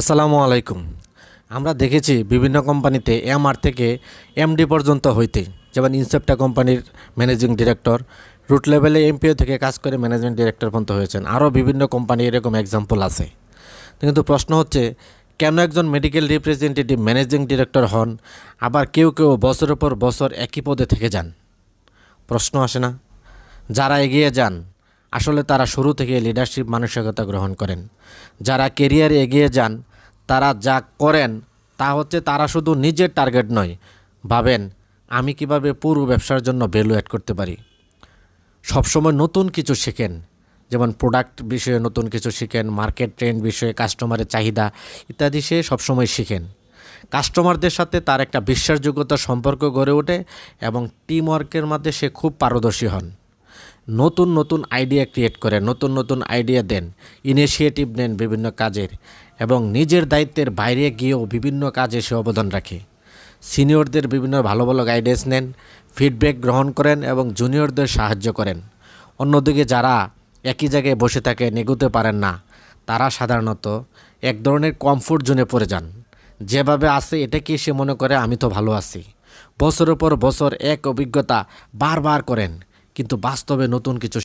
আসসালামু আলাইকুম। আমরা দেখেছি বিভিন্ন কোম্পানিতে এমআর থেকে এমডি পর্যন্ত হইতে, যেমন ইনসেপ্টা কোম্পানির ম্যানেজিং ডিরেক্টর রুট লেভেলে এমপিও থেকে কাজ করে ম্যানেজমেন্ট ডিরেক্টর পর্যন্ত হয়েছেন। আরও বিভিন্ন কোম্পানি এরকম এক্সাম্পল আছে। কিন্তু প্রশ্ন হচ্ছে, কেন একজন মেডিকেল রিপ্রেজেন্টেটিভ ম্যানেজিং ডিরেক্টর হন, আবার কেউ কেউ বছরের পর বছর একই পদে থেকে যান? প্রশ্ন আসে না। যারা এগিয়ে যান আসলে তারা শুরু থেকে লিডারশিপ মানসিকতা গ্রহণ করেন। যারা কেরিয়ারে এগিয়ে যান, তারা যা করেন, তা হচ্ছে তারা শুধু নিজের টার্গেট নয়। ভাবেন, আমি কীভাবে পুরো ব্যবসার জন্য ভ্যালু অ্যাড করতে পারি? সবসময় নতুন কিছু শেখেন, যেমন প্রোডাক্ট বিষয়ে নতুন কিছু শিখেন মার্কেট ট্রেন্ড বিষয়ে কাস্টমারের চাহিদা ইত্যাদি সে সবসময় শিখেন। কাস্টমারদের সাথে তার একটা বিশ্বাসযোগ্যতা সম্পর্ক গড়ে ওঠে এবং টিম ওয়ার্কের মধ্যে সে খুব পারদর্শী হন। নতুন নতুন আইডিয়া ক্রিয়েট করেন নতুন নতুন আইডিয়া দেন ইনিশিয়েটিভ নেন বিভিন্ন কাজের এবং নিজের দায়িত্বের বাইরে গিয়েও বিভিন্ন কাজে সে অবদান রাখে। সিনিয়রদের বিভিন্ন ভালো ভালো গাইডেন্স নেন ফিডব্যাক গ্রহণ করেন এবং জুনিয়রদের সাহায্য করেন। অন্যদিকে যারা একই জায়গায় বসে থাকে নেগুতে পারেন না, তারা সাধারণত এক ধরনের কমফোর্ট জোনে পড়ে যান। যেভাবে আছে এটাকে সে মনে করে, আমি তো ভালো আছি। বছরের পর বছর এক অভিজ্ঞতা বারবার করেন কিন্তু বাস্তবে নতুন কিছু